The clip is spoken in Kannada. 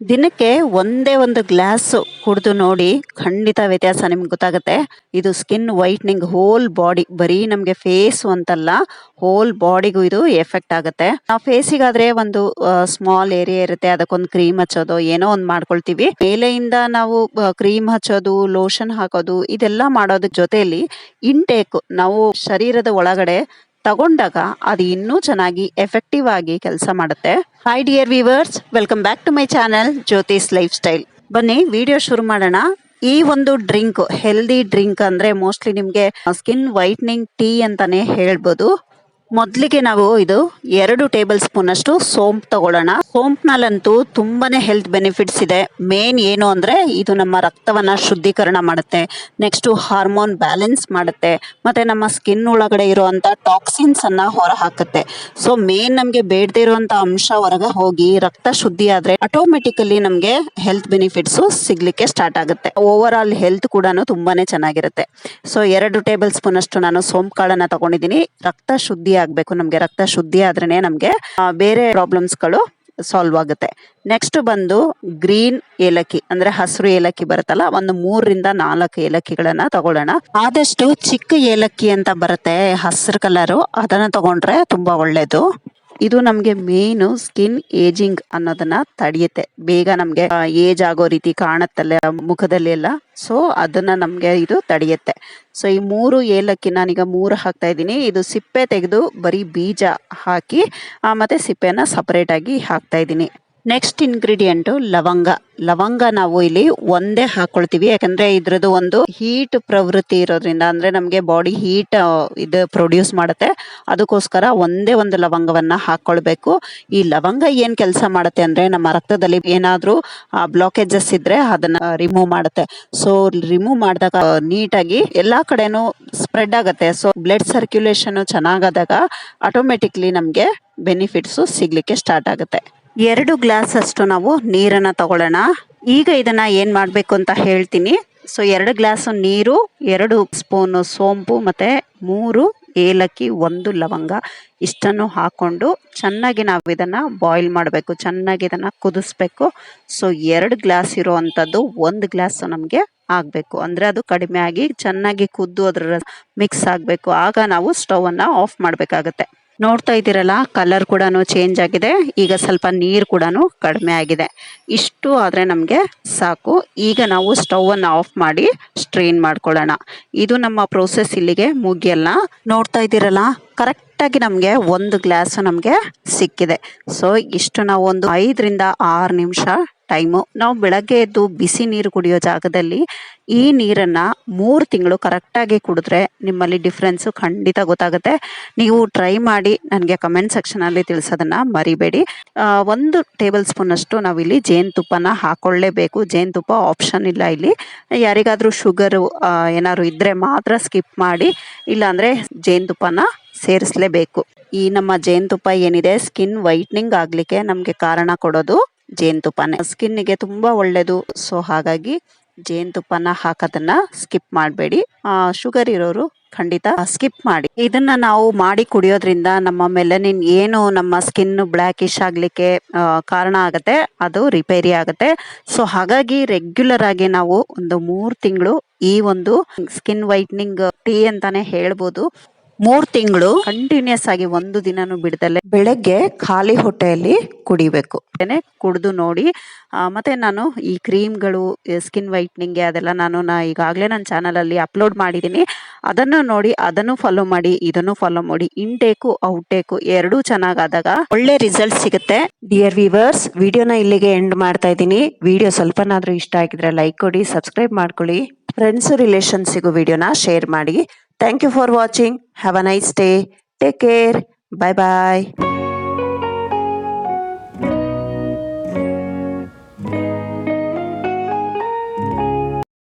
ದಿನಕ್ಕೆ ಒಂದೇ ಒಂದು ಗ್ಲಾಸ್ ಕುಡಿದು ನೋಡಿ ಖಂಡಿತ ವ್ಯತ್ಯಾಸ ನಿಮ್ಗೆ ಗೊತ್ತಾಗುತ್ತೆ. ಇದು ಸ್ಕಿನ್ ವೈಟ್ನಿಂಗ್ ಹೋಲ್ ಬಾಡಿ ಬರೀ ನಮಗೆ ಫೇಸ್ ಅಂತಲ್ಲ ಹೋಲ್ ಬಾಡಿಗೂ ಇದು ಎಫೆಕ್ಟ್ ಆಗುತ್ತೆ. ನಾವು ಫೇಸಿಗಾದ್ರೆ ಒಂದು ಸ್ಮಾಲ್ ಏರಿಯಾ ಇರುತ್ತೆ, ಅದಕ್ಕೊಂದು ಕ್ರೀಮ್ ಹಚ್ಚೋದು, ಏನೋ ಒಂದು ಮಾಡ್ಕೊಳ್ತೀವಿ. ಮೇಲೆಯಿಂದ ನಾವು ಕ್ರೀಮ್ ಹಚ್ಚೋದು ಲೋಷನ್ ಹಾಕೋದು, ಇದೆಲ್ಲ ಮಾಡೋದ್ರ ಜೊತೆಯಲ್ಲಿ ಇಂಟೇಕ್ ನಾವು ಶರೀರದ ಒಳಗಡೆ ತಗೊಂಡಾಗ ಅದು ಇನ್ನೂ ಚೆನ್ನಾಗಿ ಎಫೆಕ್ಟಿವ್ ಆಗಿ ಕೆಲಸ ಮಾಡುತ್ತೆ. Hi dear viewers welcome back to my channel Jyothi's life style ಬನ್ನಿ ವಿಡಿಯೋ ಶುರು ಮಾಡೋಣ. ಈ ಒಂದು ಡ್ರಿಂಕ್ ಹೆಲ್ದಿ ಡ್ರಿಂಕ್ ಅಂದ್ರೆ ಮೋಸ್ಟ್ಲಿ ನಿಮ್ಗೆ ಸ್ಕಿನ್ ವೈಟ್ನಿಂಗ್ ಟೀ ಅಂತಾನೆ ಹೇಳ್ಬೋದು. ಮೊದಲಿಗೆ ನಾವು ಇದು ಎರಡು ಟೇಬಲ್ ಸ್ಪೂನ್ ಅಷ್ಟು ಸೋಂಪ್ ತಗೊಳ್ಳೋಣ. ಸೋಂಪ್ನಲ್ಲಂತೂ ತುಂಬಾನೇ ಹೆಲ್ತ್ ಬೆನಿಫಿಟ್ಸ್ ಇದೆ. ಮೇನ್ ಏನು ಅಂದರೆ ಇದು ನಮ್ಮ ರಕ್ತವನ್ನು ಶುದ್ಧೀಕರಣ ಮಾಡುತ್ತೆ. ನೆಕ್ಸ್ಟು ಹಾರ್ಮೋನ್ ಬ್ಯಾಲೆನ್ಸ್ ಮಾಡುತ್ತೆ. ಮತ್ತು ನಮ್ಮ ಸ್ಕಿನ್ ಒಳಗಡೆ ಇರುವಂಥ ಟಾಕ್ಸಿನ್ಸನ್ನು ಹೊರ ಹಾಕುತ್ತೆ ಸೊ ಮೇನ್ ನಮಗೆ ಬೇಡದೇ ಇರುವಂಥ ಅಂಶ ಹೊರಗೆ ಹೋಗಿ ರಕ್ತ ಶುದ್ಧಿ ಆದರೆ ಆಟೋಮೆಟಿಕಲಿ ನಮಗೆ ಹೆಲ್ತ್ ಬೆನಿಫಿಟ್ಸು ಸಿಗಲಿಕ್ಕೆ ಸ್ಟಾರ್ಟ್ ಆಗುತ್ತೆ. ಓವರ್ ಆಲ್ ಹೆಲ್ತ್ ಕೂಡ ತುಂಬಾ ಚೆನ್ನಾಗಿರುತ್ತೆ. ಸೊ ಎರಡು ಟೇಬಲ್ ಸ್ಪೂನ್ ಅಷ್ಟು ನಾನು ಸೋಂಪು ಕಾಳನ್ನ ತಗೊಂಡಿದ್ದೀನಿ. ರಕ್ತ ಶುದ್ಧಿ ಆಗಬೇಕು ನಮಗೆ. ರಕ್ತ ಶುದ್ಧಿ ಆದ್ರೇ ನಮಗೆ ಬೇರೆ ಪ್ರಾಬ್ಲಮ್ಸ್ಗಳು ಸಾಲ್ವ್ ಆಗುತ್ತೆ. ನೆಕ್ಸ್ಟ್ ಬಂದು ಗ್ರೀನ್ ಏಲಕ್ಕಿ, ಅಂದ್ರೆ ಹಸಿರು ಏಲಕ್ಕಿ ಬರುತ್ತಲ್ಲ, ಒಂದು ಮೂರರಿಂದ ನಾಲ್ಕು ಏಲಕ್ಕಿಗಳನ್ನ ತಗೊಳ್ಳೋಣ. ಆದಷ್ಟು ಚಿಕ್ಕ ಏಲಕ್ಕಿ ಅಂತ ಬರುತ್ತೆ, ಹಸಿರು ಕಲರು ಅದನ್ನ ತಗೊಂಡ್ರೆ ತುಂಬಾ ಒಳ್ಳೇದು. ಇದು ನಮ್ಗೆ ಮೇನ್ ಸ್ಕಿನ್ ಏಜಿಂಗ್ ಅನ್ನೋದನ್ನ ತಡೆಯುತ್ತೆ. ಬೇಗ ನಮ್ಗೆ ಏಜ್ ಆಗೋ ರೀತಿ ಕಾಣತ್ತಲ್ಲ ಮುಖದಲ್ಲಿ ಎಲ್ಲ ಸೊ ಅದನ್ನ ನಮ್ಗೆ ಇದು ತಡೆಯುತ್ತೆ. ಸೊ ಈ ಮೂರು ಏಲಕ್ಕಿ ನಾನೀಗ ಮೂರು ಹಾಕ್ತಾ ಇದ್ದೀನಿ. ಇದು ಸಿಪ್ಪೆ ತೆಗೆದು ಬರೀ ಬೀಜ ಹಾಕಿ ಮತ್ತೆ ಸಿಪ್ಪೆನ ಸಪರೇಟ್ ಆಗಿ ಹಾಕ್ತಾ ಇದ್ದೀನಿ. ನೆಕ್ಸ್ಟ್ ಇಂಗ್ರೀಡಿಯೆಂಟು ಲವಂಗ ಲವಂಗ ನಾವು ಇಲ್ಲಿ ಒಂದೇ ಹಾಕೊಳ್ತೀವಿ. ಯಾಕಂದ್ರೆ ಇದ್ರದ್ದು ಒಂದು ಹೀಟ್ ಪ್ರವೃತ್ತಿ ಇರೋದ್ರಿಂದ ಅಂದ್ರೆ ನಮಗೆ ಬಾಡಿ ಹೀಟ್ ಇದು ಪ್ರೊಡ್ಯೂಸ್ ಮಾಡುತ್ತೆ. ಅದಕ್ಕೋಸ್ಕರ ಒಂದೇ ಒಂದು ಲವಂಗವನ್ನ ಹಾಕೊಳ್ಬೇಕು. ಈ ಲವಂಗ ಏನ್ ಕೆಲಸ ಮಾಡುತ್ತೆ ಅಂದ್ರೆ ನಮ್ಮ ರಕ್ತದಲ್ಲಿ ಏನಾದರೂ ಬ್ಲಾಕೇಜಸ್ ಇದ್ರೆ ಅದನ್ನ ರಿಮೂವ್ ಮಾಡುತ್ತೆ. ಸೊ ರಿಮೂವ್ ಮಾಡಿದಾಗ ನೀಟಾಗಿ ಎಲ್ಲಾ ಕಡೆನೂ ಸ್ಪ್ರೆಡ್ ಆಗುತ್ತೆ. ಸೊ ಬ್ಲಡ್ ಸರ್ಕ್ಯುಲೇಷನ್ ಚೆನ್ನಾಗಾದಾಗ ಆಟೋಮೆಟಿಕ್ಲಿ ನಮಗೆ ಬೆನಿಫಿಟ್ಸು ಸಿಗ್ಲಿಕ್ಕೆ ಸ್ಟಾರ್ಟ್ ಆಗುತ್ತೆ. ಎರಡು ಗ್ಲಾಸ್ ಅಷ್ಟು ನಾವು ನೀರನ್ನು ತಗೊಳ್ಳೋಣ. ಈಗ ಇದನ್ನು ಏನು ಮಾಡಬೇಕು ಅಂತ ಹೇಳ್ತೀನಿ. ಸೊ ಎರಡು ಗ್ಲಾಸ್ ನೀರು, ಎರಡು ಸ್ಪೂನು ಸೋಂಪು, ಮತ್ತು ಮೂರು ಏಲಕ್ಕಿ, ಒಂದು ಲವಂಗ ಇಷ್ಟನ್ನು ಹಾಕ್ಕೊಂಡು ಚೆನ್ನಾಗಿ ನಾವು ಇದನ್ನು ಬಾಯ್ಲ್ ಮಾಡಬೇಕು. ಚೆನ್ನಾಗಿ ಇದನ್ನು ಕುದಿಸ್ಬೇಕು. ಸೊ ಎರಡು ಗ್ಲಾಸ್ ಇರುವಂತದ್ದು ಒಂದು ಗ್ಲಾಸ್ ನಮಗೆ ಆಗಬೇಕು. ಅಂದರೆ ಅದು ಕಡಿಮೆ ಆಗಿ ಚೆನ್ನಾಗಿ ಕುದ್ದು ಅದರ ಮಿಕ್ಸ್ ಆಗಬೇಕು. ಆಗ ನಾವು ಸ್ಟವ್ ಅನ್ನ ಆಫ್ ಮಾಡ್ಬೇಕಾಗತ್ತೆ. ನೋಡ್ತಾ ಇದ್ದೀರಲ್ಲ ಕಲರ್ ಕೂಡ ಚೇಂಜ್ ಆಗಿದೆ. ಈಗ ಸ್ವಲ್ಪ ನೀರು ಕೂಡ ಕಡಿಮೆ ಆಗಿದೆ. ಇಷ್ಟು ಆದರೆ ನಮಗೆ ಸಾಕು. ಈಗ ನಾವು ಸ್ಟವ್ ಅನ್ನ ಆಫ್ ಮಾಡಿ ಸ್ಟ್ರೈನ್ ಮಾಡ್ಕೊಳ್ಳೋಣ. ಇದು ನಮ್ಮ ಪ್ರೋಸೆಸ್ ಇಲ್ಲಿಗೆ ಮುಗಿಯಲ್ಲ. ನೋಡ್ತಾ ಇದ್ದೀರಲ್ಲ ಕರೆಕ್ಟ್ ಆಗಿ ನಮಗೆ ಒಂದು ಗ್ಲಾಸ್ ನಮಗೆ ಸಿಕ್ಕಿದೆ. ಸೊ ಇಷ್ಟು ನಾವು ಒಂದು ಐದರಿಂದ ಆರು ನಿಮಿಷ ಟೈಮು. ನಾವು ಬೆಳಗ್ಗೆ ಎದ್ದು ಬಿಸಿ ನೀರು ಕುಡಿಯೋ ಜಾಗದಲ್ಲಿ ಈ ನೀರನ್ನು ಮೂರು ತಿಂಗಳು ಕರೆಕ್ಟಾಗಿ ಕುಡಿದ್ರೆ ನಿಮ್ಮಲ್ಲಿ ಡಿಫ್ರೆನ್ಸು ಖಂಡಿತ ಗೊತ್ತಾಗುತ್ತೆ. ನೀವು ಟ್ರೈ ಮಾಡಿ ನನಗೆ ಕಮೆಂಟ್ ಸೆಕ್ಷನಲ್ಲಿ ತಿಳಿಸೋದನ್ನು ಮರಿಬೇಡಿ. ಒಂದು ಟೇಬಲ್ ಸ್ಪೂನ್ ಅಷ್ಟು ನಾವಿಲ್ಲಿ ಜೇನುತುಪ್ಪನ ಹಾಕ್ಕೊಳ್ಳೇಬೇಕು ಜೇನುತುಪ್ಪ ಆಪ್ಷನ್ ಇಲ್ಲ ಇಲ್ಲಿ. ಯಾರಿಗಾದರೂ ಶುಗರು ಏನಾದ್ರು ಇದ್ರೆ ಮಾತ್ರ ಸ್ಕಿಪ್ ಮಾಡಿ, ಇಲ್ಲಾಂದರೆ ಜೇನುತುಪ್ಪನ ಸೇರಿಸಲೇಬೇಕು. ಈ ನಮ್ಮ ಜೇನುತುಪ್ಪ ಏನಿದೆ? ಸ್ಕಿನ್ ವೈಟ್ನಿಂಗ್ ಆಗಲಿಕ್ಕೆ ನಮಗೆ ಕಾರಣ ಕೊಡೋದು ಜೇನುತುಪ್ಪನೇ ಸ್ಕಿನ್ನಿಗೆ ತುಂಬಾ ಒಳ್ಳೆಯದು ಸೊ ಹಾಗಾಗಿ ಜೇನುತುಪ್ಪನ ಹಾಕೋದನ್ನ ಸ್ಕಿಪ್ ಮಾಡಬೇಡಿ. ಶುಗರ್ ಇರೋರು ಖಂಡಿತ ಸ್ಕಿಪ್ ಮಾಡಿ. ಇದನ್ನ ನಾವು ಮಾಡಿ ಕುಡಿಯೋದ್ರಿಂದ ನಮ್ಮ ಮೆಲನಿನ್ ಏನು ನಮ್ಮ ಸ್ಕಿನ್ ಬ್ಲ್ಯಾಕಿಶ್ ಆಗ್ಲಿಕ್ಕೆ ಕಾರಣ ಆಗತ್ತೆ, ಅದು ರಿಪೇರಿ ಆಗುತ್ತೆ. ಸೊ ಹಾಗಾಗಿ ರೆಗ್ಯುಲರ್ ಆಗಿ ನಾವು ಒಂದು ಮೂರ್ ತಿಂಗಳು ಈ ಒಂದು ಸ್ಕಿನ್ ವೈಟ್ನಿಂಗ್ ಟೀ ಅಂತಾನೆ ಹೇಳ್ಬೋದು. ಮೂರ್ ತಿಂಗಳು ಕಂಟಿನ್ಯೂಸ್ ಆಗಿ ಒಂದು ದಿನಾನು ಬಿಡದಲ್ಲೇ ಬೆಳಗ್ಗೆ ಖಾಲಿ ಹೊಟ್ಟೆಯಲ್ಲಿ ಕುಡಿಬೇಕು. ಕುಡಿದು ನೋಡಿ ಮತ್ತೆ ನಾನು ಈ ಕ್ರೀಮ್ಗಳು ಸ್ಕಿನ್ ವೈಟ್ನಿಂಗ್ ಅದೆಲ್ಲ ನಾನು ನಾ ಈಗಾಗಲೇ ನನ್ನ ಚಾನಲಲ್ಲಿ ಅಪ್ಲೋಡ್ ಮಾಡಿದ್ದೀನಿ. ಅದನ್ನು ನೋಡಿ, ಅದನ್ನು ಫಾಲೋ ಮಾಡಿ, ಇದನ್ನು ಫಾಲೋ ಮಾಡಿ ಇಂಟೇಕು ಔಟೇಕು ಎರಡೂ ಚೆನ್ನಾಗಾದಾಗ ಒಳ್ಳೆ ರಿಸಲ್ಟ್ ಸಿಗುತ್ತೆ. ಡಿಯರ್ ವಿವರ್ಸ್ ವಿಡಿಯೋನ ಇಲ್ಲಿಗೆ ಎಂಡ್ ಮಾಡ್ತಾ ಇದ್ದೀನಿ. ವಿಡಿಯೋ ಸ್ವಲ್ಪನಾದ್ರೂ ಇಷ್ಟ ಆಗಿದ್ರೆ ಲೈಕ್ ಕೊಡಿ ಸಬ್ಸ್ಕ್ರೈಬ್ ಮಾಡ್ಕೊಳ್ಳಿ. ಫ್ರೆಂಡ್ಸು ರಿಲೇಷನ್ಸಿಗೂ ವಿಡಿಯೋನ ಶೇರ್ ಮಾಡಿ. Thank you for watching. Have a nice day. Take care. Bye bye.